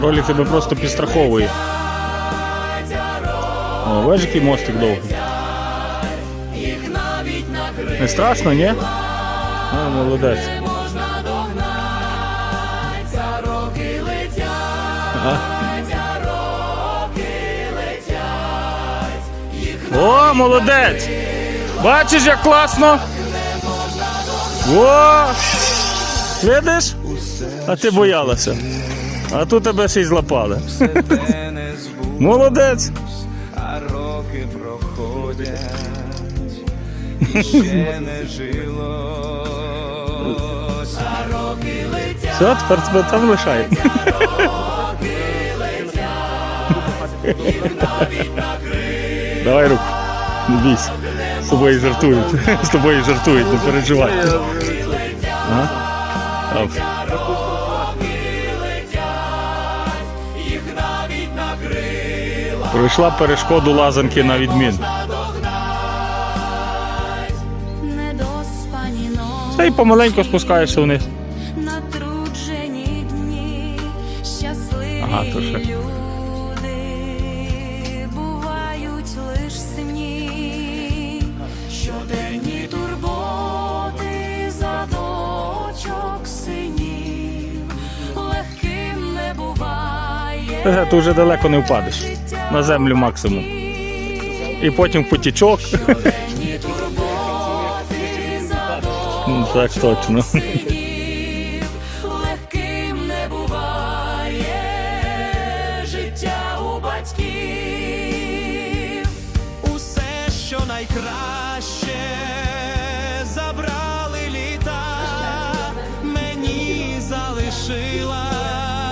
Ролик тебе просто підстраховує. О, бачиш, який мостик довгий. Не страшно, ні? А, молодець. Ага. О, молодець! Бачиш, як класно? О! Видиш? А ти боялася. А тут тебе ще й збудь, Молодець. а ще не жилось. А роки. Все, тепер тебе там лишають. Давай руку. Не бійся. З тобою жартують. З тобою жартують, не переживай. Ага. Пройшла перешкоду лазанки на відмін. Та й помаленьку спускаєшся вниз. Ага, то ще. Еге, ти вже далеко не впадеш. На землю максимум. І потім потічок. Ну, так точно. Легким не буває життя у батьків. Усе, що найкраще.